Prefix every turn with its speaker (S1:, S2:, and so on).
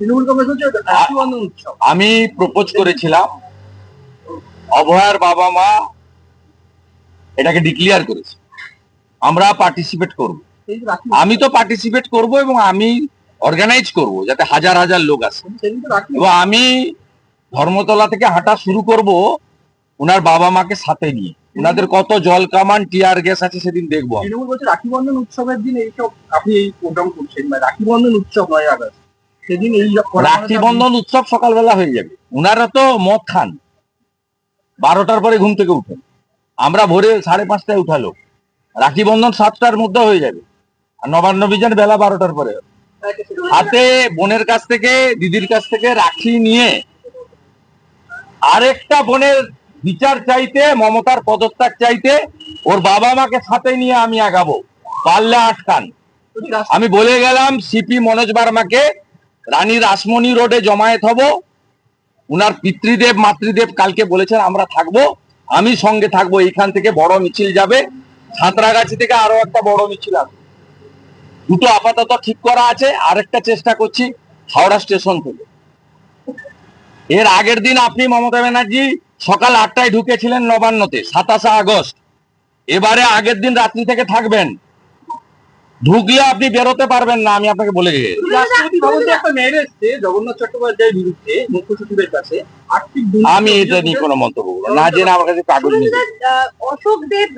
S1: তৃণমূল কংগ্রেস হচ্ছে উৎসব।
S2: আমি প্রপোজ করেছিলাম। অভয়ার বাবা মা এটাকে ডিক্লিয়ার করেছে। আমরা পার্টিসিপেট করব। আমি তো পার্টিসিপেট করব এবং আমি অর্গানাইজ করব যাতে হাজার হাজার লোক আসে। এবং আমি ধর্মতলা থেকে হাঁটা শুরু করব ওনার বাবা মাকে সাথে নিয়ে। ওনাদের কত জল কামান টিয়ার গ্যাস আছে সেদিন দেখব
S1: রাখি বন্ধন উৎসবের দিন এইসব আপনি এই প্রোগ্রাম করছেন। রাখি বন্ধন উৎসব নয় আগস্ট। সেদিন এই
S2: রাখি বন্ধন উৎসব সকালবেলা হয়ে যাবে। উনারা তো মদ খান। বারোটার পরে ঘুম থেকে উঠেন। আমরা ভোরে সাড়ে পাঁচটায় উঠালো। রাখি বন্ধন সাতটার মধ্যে হয়ে যাবে। আর নবান্ন বিজন বেলা বারোটার পরে। হাতে বোনের কাছ থেকে দিদির কাছ থেকে রাখি নিয়ে আরেকটা বোনের বিচার চাইতে মমতার পদত্যাগ চাইতে ওর বাবা মাকে সাথে নিয়ে আমি আগাবো। পাল্লা আটকান। আমি বলে গেলাম সিপি মনোজ বার্মাকে রানী রাসমণি রোডে জমায়েত হব। উনার পিতৃদেব, মাতৃদেব কালকে বলেছেন আমরা থাকব। আমি সঙ্গে থাকব, এইখান থেকে বড় মিছিল যাবে। সাঁতরাগাছি থেকে আরও একটা বড় মিছিল আসবে। দুটো আপাতত ঠিক করা আছে, আরেকটা চেষ্টা করছি হাওড়া স্টেশন থেকে। এর আগের দিন আপনি মমতা ব্যানার্জি সকাল আটটায় ঢুকেছিলেন নবান্নতে, সাতাশে আগস্ট। এবারে আগের দিন রাত্রি থেকে থাকবেন। ঢুকলে আপনি বেরোতে পারবেন না আমি আপনাকে বলে
S1: এসছে জগন্নাথ চট্টোপাধ্যায়ের বিরুদ্ধে মুখ্য সচিবের কাছে
S2: আমি এটা নিয়ে কোনো মন্তব্য না। না জেনে আমার কাছে কাগজ নেই।
S3: অশোক দেব